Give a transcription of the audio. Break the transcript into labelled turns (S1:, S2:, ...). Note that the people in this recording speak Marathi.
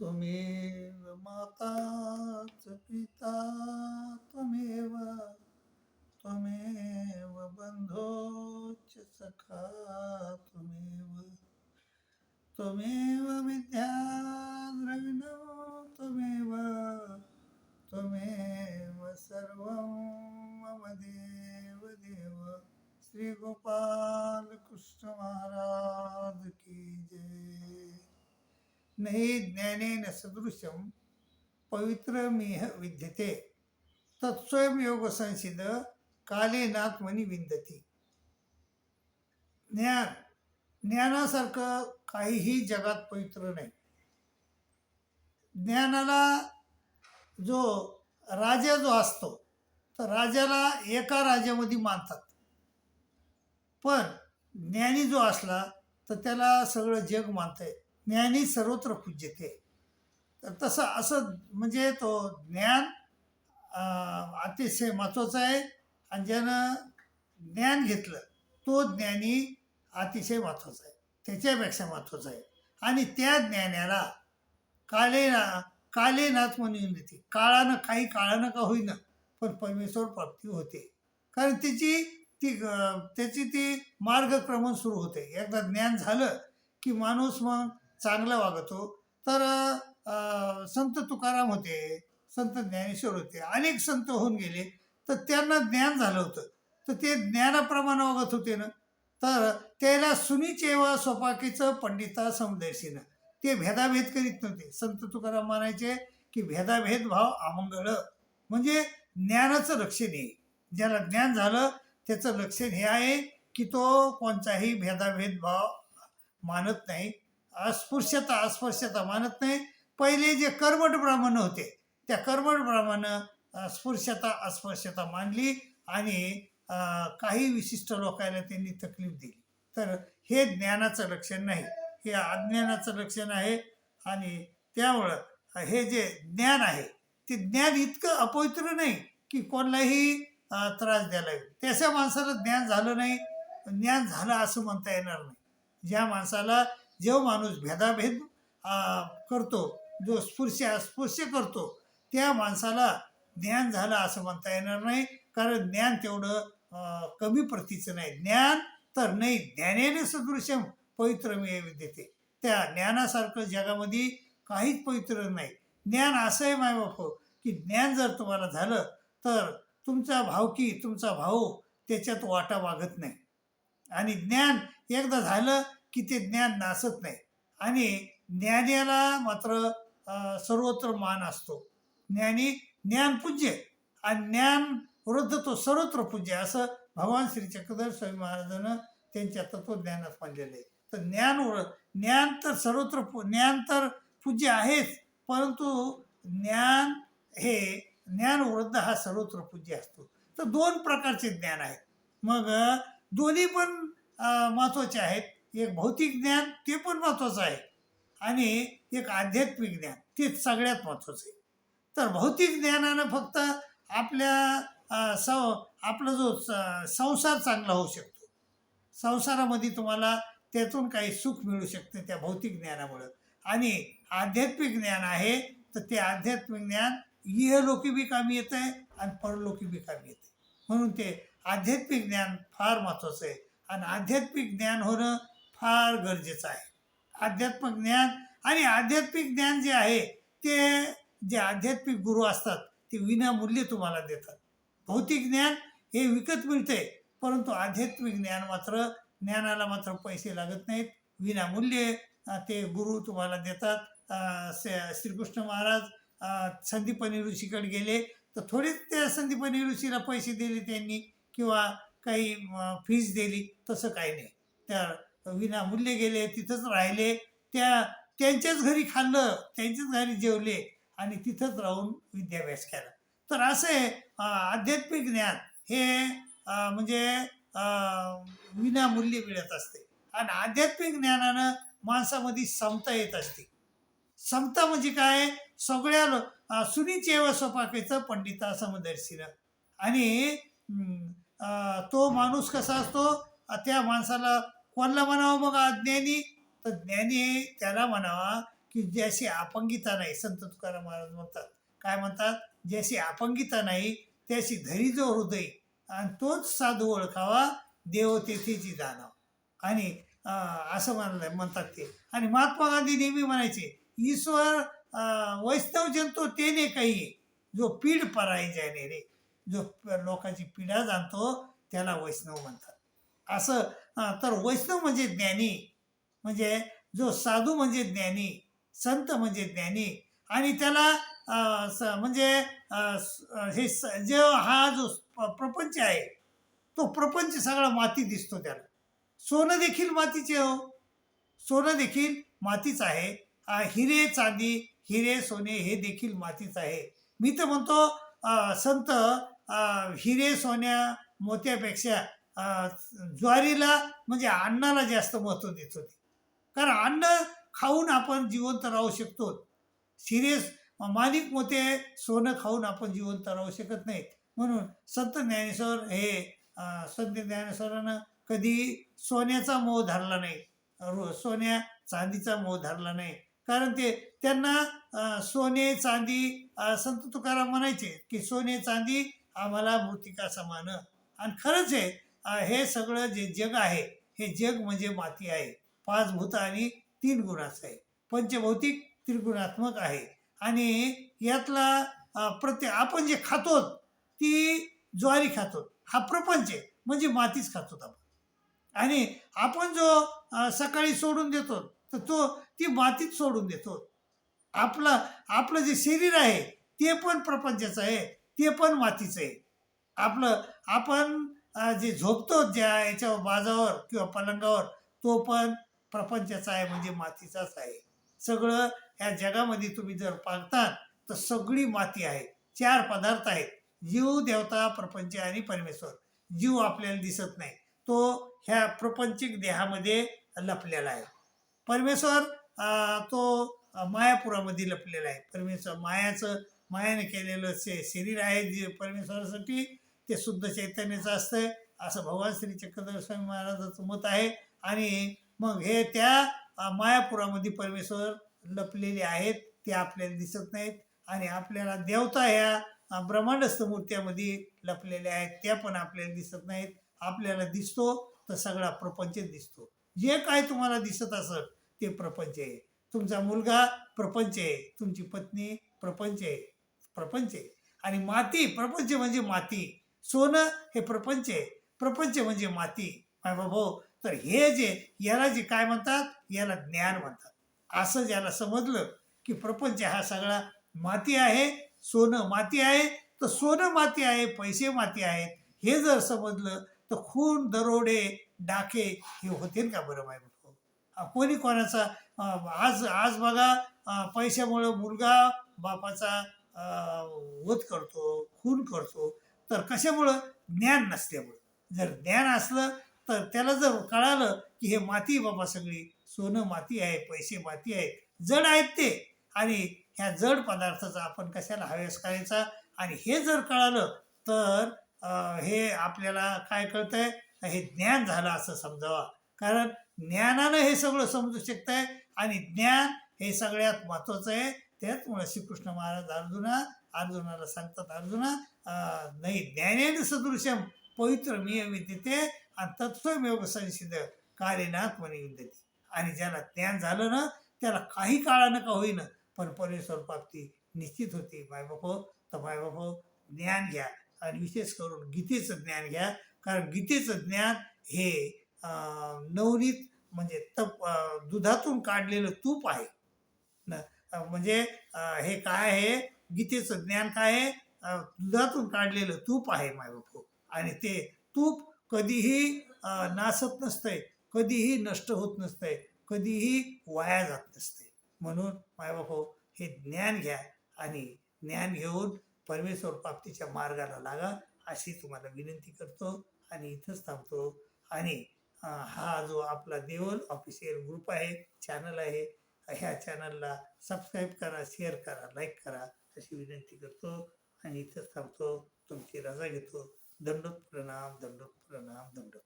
S1: त्वमेव माता च पिता त्वमेव त्वमेव बन्धो च सखा त्वमेव त्वमेव विद्या नहि ज्ञानेन सदृशं पवित्रमिह विद्यते। तत्स्वयं योगसंसिद कालेनात्मनी विंदती ज्ञान ज्ञानासारखं काहीही जगात पवित्र नाही। ज्ञानाला जो राजा जो असतो तर राजाला एका राजामध्ये मानतात। पण ज्ञानी जो असला तर त्याला सगळं जग मानतंय ज्ञानी सर्वत्र पूज्यते. तर तसं असं म्हणजे तो ज्ञान अतिशय महत्त्वाचं आहे. आणि ज्यानं ज्ञान घेतलं तो ज्ञानी अतिशय महत्त्वाचा आहे. त्याच्यापेक्षा महत्त्वाचा आहे. आणि त्या ज्ञानाला कालेना कालेनाच म्हणून येते. काळानं काही काळानं का होईना पण परमेश्वर प्राप्ती होते. कारण त्याची ती त्याची ती मार्गक्रमण सुरू होते. एकदा ज्ञान झालं की माणूस मग चांगला वागतो. तर संत तुकाराम होते संत ज्ञानेश्वर होते अनेक संत होऊन गेले. तर त्यांना ज्ञान झालं होतं. तर ते ज्ञानाप्रमाणे वागत होते ना. तर त्याला सुनीचेवा स्वपाकीचं पंडिता समदर्शीनं ते भेदाभेद करीत नव्हते. संत तुकाराम म्हणायचे की भेदाभेद भाव अमंगळ. म्हणजे ज्ञानाचं लक्षण आहे ज्याला ज्ञान झालं त्याचं लक्षण हे आहे की तो कोणताही भेदाभेद भाव मानत नाही. अस्पृश्यता अस्पृश्यता मानत नाही. पहिले जे कर्मट ब्राह्मण होते त्या कर्मट ब्राह्मण स्पृश्यता अस्पृश्यता मानली आणि काही विशिष्ट लोकांना त्यांनी तकलीफ दिली. तर हे ज्ञानाचं लक्षण नाही. हे अज्ञानाचं लक्षण आहे आणि त्यामुळं हे जे ज्ञान आहे ते ज्ञान इतकं अपवित्र नाही की कोणालाही त्रास द्यायला येईल. त्याच्या माणसाला ज्ञान झालं नाही. ज्ञान झालं असं म्हणता येणार नाही. ज्या माणसाला जो माणूस भेदाभेद करतो जो स्पृश्य अस्पृश्य करतो त्या माणसाला ज्ञान झालं असं म्हणता येणार नाही. कारण ज्ञान तेवढं कमी प्रतीचं नाही. ज्ञान तर नाही ज्ञानेने सदृश्यम पवित्र मी देते. त्या ज्ञानासारखं जगामध्ये काहीच पवित्र नाही. ज्ञान असं आहे माय बाप हो, की ज्ञान जर तुम्हाला झालं तर तुमचा भावकी तुमचा भाऊ त्याच्यात वाटा वागत नाही. आणि ज्ञान एकदा झालं की ते ज्ञान नासत नाही. आणि ज्ञानाला मात्र सर्वत्र मान असतो. ज्ञानी ज्ञानपूज्य आणि ज्ञान वृद्ध तो सर्वत्र पूज्य असं भगवान श्री चक्रधर स्वामी महाराजांना त्यांच्या तत्वज्ञानात मानलेलं आहे. तर ज्ञान ज्ञान तर सर्वत्र ज्ञान तर पूज्य आहेच परंतु ज्ञान हे ज्ञान वृद्ध हा सर्वत्र पूज्य असतो. तर दोन प्रकारचे ज्ञान आहेत. मग दोन्ही पण महत्त्वाचे आहेत. एक भौतिक ज्ञान ते पण महत्त्वाचं आहे. आणि एक आध्यात्मिक ज्ञान तेच सगळ्यात महत्त्वाचं आहे. तर भौतिक ज्ञानानं फक्त आपल्या अ, सं आपला जो स- संसार चांगला होऊ शकतो. संसारामध्ये तुम्हाला त्यातून काही सुख मिळू शकते त्या भौतिक ज्ञानामुळं. आणि आध्यात्मिक ज्ञान आहे तर ते आध्यात्मिक ज्ञान इहलोकी बी कामी येतं आहे आणि परलोकी बी कामी येते म्हणून ते आध्यात्मिक ज्ञान फार महत्त्वाचं आहे. आणि आध्यात्मिक ज्ञान होणं फार गरजेचं आहे. आध्यात्मिक ज्ञान आणि आध्यात्मिक ज्ञान जे आहे ते जे आध्यात्मिक गुरु असतात ते विनामूल्य तुम्हाला देतात. भौतिक ज्ञान हे विकत मिळते परंतु आध्यात्मिक ज्ञान मात्र ज्ञानाला मात्र पैसे लागत नाहीत. विनामूल्य ते गुरु तुम्हाला देतात. श्रीकृष्ण महाराज संदीपनी ऋषीकडे गेले तर थोडेच त्या संदीपनी ऋषीला पैसे दिले त्यांनी किंवा काही फीज दिली तसं काही नाही. त्या विनामूल्य गेले तिथंच राहिले. त्या त्यांच्याच घरी खाल्लं त्यांच्याच घरी जेवले आणि तिथंच राहून विद्याभ्यास केला. तर असे आध्यात्मिक ज्ञान हे म्हणजे विनामूल्य मिळत असते. आणि आध्यात्मिक ज्ञानानं माणसामध्ये समता येत असते. समता म्हणजे काय? सगळ्या सुनीचे व स्वपाकेचं पंडिता समदर्शीनं. आणि तो माणूस कसा असतो? त्या माणसाला कोणाला म्हणावं मग? अज्ञानी तर ज्ञानी त्याला म्हणावा की ज्याशी अपंगिता नाही संत तुकाराम महाराज म्हणतात. काय म्हणतात? ज्याशी अपंगिता नाही त्याशी धरी जो हृदय. आणि तोच साधू ओळखावा देव तेथेची जाणाव. आणि असं म्हणलं म्हणतात ते. आणि महात्मा गांधी नेहमी म्हणायचे ईश्वर वैष्णव जनतो तेने काही जो पीड पराई जाणे रे. जो लोकांची पीडा जाणतो त्याला वैष्णव म्हणतात. असं तर वैष्णव म्हणजे ज्ञानी म्हणजे जो साधू म्हणजे ज्ञानी संत म्हणजे ज्ञानी आणि त्याला स- म्हणजे हे स- हा जो प- प्रपंच आहे तो प्रपंच सगळा माती दिसतो त्याला. सोनं देखील मातीचे हो. सोनं देखील मातीच आहे. हिरे चांदी हिरे सोने हे देखील मातीच आहे. मी तर म्हणतो संत हिरे सोन्या मोत्यापेक्षा ज्वारीला म्हणजे अन्नाला जास्त महत्त्व देत होते. कारण अन्न खाऊन आपण जिवंत राहू शकतो. सिरियस माणिक मोते सोनं खाऊन आपण जिवंत राहू शकत नाही म्हणून संत ज्ञानेश्वर हे संत ज्ञानेश्वरानं कधी सोन्याचा मोह धरला नाही. रो- सोन्या चांदीचा मोह धरला नाही. कारण ते त्यांना सोने चांदी संत तुकाराम म्हणायचे की सोने चांदी आम्हाला मृतिका समान आणि खरंच आहे हे सगळं जे जग आहे हे जग म्हणजे माती आहे. पाच भूत आणि तीन गुणाचं आहे. पंचभौतिक त्रिगुणात्मक आहे. आणि यातला प्रत्येक आपण जे खातो ती ज्वारी खातो हा प्रपंच आहे. म्हणजे मातीच खातो आपण. आणि आपण जो सकाळी सोडून देतो तर तो ती मातीत सोडून देतो आपलं आपलं जे शरीर आहे ते पण प्रपंचाचं आहे. ते पण मातीचं आहे. आपलं आपण जे झोपतो ज्या याच्यावर बाजावर किंवा पलंगावर तो पण प्रपंचाचा आहे म्हणजे मातीचाच आहे. सगळं ह्या जगामध्ये तुम्ही जर पाहतात तर सगळी माती आहे. चार पदार्थ आहेत. जीव देवता प्रपंच आणि परमेश्वर. जीव आपल्याला दिसत नाही. तो ह्या प्रपंचिक देहामध्ये लपलेला आहे. परमेश्वर तो मायापुरामध्ये लपलेला आहे. परमेश्वर मायाचं मायाने केलेलं शरीर आहे जे परमेश्वरासाठी ते शुद्ध चैतन्याचं असतं असं भगवान श्री चक्रधर स्वामी महाराजाचं मत आहे. आणि मग हे त्या मायापुरामध्ये परमेश्वर लपलेले आहेत ते आपल्याला दिसत नाहीत. आणि आपल्याला देवता ह्या ब्रह्मांडस्थ मूर्त्यामध्ये लपलेल्या आहेत त्या पण आपल्याला दिसत नाहीत. आपल्याला दिसतो तर सगळा प्रपंच दिसतो. जे काय तुम्हाला दिसत असेल ते प्रपंच आहे. तुमचा मुलगा प्रपंच आहे तुमची पत्नी प्रपंच आहे प्रपंच आहे. आणि माती प्रपंच म्हणजे माती. सोनं हे प्रपंच आहे. प्रपंच म्हणजे माती. माय भाऊ तर हे जे याला जे काय म्हणतात? याला ज्ञान म्हणतात. असं ज्याला समजलं की प्रपंच हा सगळा माती आहे सोनं माती आहे तर सोनं माती आहे पैसे माती आहेत हे जर समजलं तर खून दरोडे डाके हे होतील का बरं माय भाऊ कोणी कोणाचा आज आज बघा पैशामुळं मुलगा बापाचा वध करतो खून करतो तर कशामुळं? ज्ञान नसल्यामुळं. जर ज्ञान असलं तर त्याला जर कळालं की हे माती बाबा सगळी. सोनं माती आहे पैसे माती आहेत. जड आहेत ते. आणि ह्या जड पदार्थाचा आपण कशाला हव्यास करायचा? आणि हे जर कळालं तर हे आपल्याला काय कळतंय? हे ज्ञान झालं असं समजावा. कारण ज्ञानानं हे सगळं समजू शकतंय आणि ज्ञान हे सगळ्यात महत्वाचं आहे. त्याचमुळे श्रीकृष्ण महाराज अर्जुना अर्जुनाला सांगतात अर्जुना नाही ज्ञानेन सदृशम पवित्र मी विद्यते आणि तत्वमेव संसिद्ध कालेनात म्हणे विद्यते. आणि ज्याला ज्ञान झालं ना त्याला काही काळानं का होईना पण परमेश्वर प्राप्ती निश्चित होती मायबापो तर मायबापो ज्ञान घ्या आणि विशेष करून गीतेचं ज्ञान घ्या. कारण गीतेचं ज्ञान हे नवरीत नवनीत म्हणजे तप दुधातून काढलेलं तूप आहे. न म्हणजे हे काय आहे? गीतेचं ज्ञान काय आहे? दुधातून काढलेलं तूप आहे मायबापू आणि ते तूप कधीही नासत नसतंय कधीही नष्ट होत नसतंय कधीही वाया जात नसते म्हणून मायबापू हे ज्ञान घ्या आणि ज्ञान घेऊन परमेश्वर प्राप्तीच्या मार्गाला लागा अशी तुम्हाला विनंती करतो आणि इथंच थांबतो. आणि हा जो आपला देवल ऑफिशियल ग्रुप आहे चॅनल आहे ह्या चॅनलला सबस्क्राईब करा शेअर करा लाईक करा अशी विनंती करतो. आणि इथं थांबतो. तुमची रजा घेतो. दंडोत प्रणाम दंडोत प्रणाम दंडोत.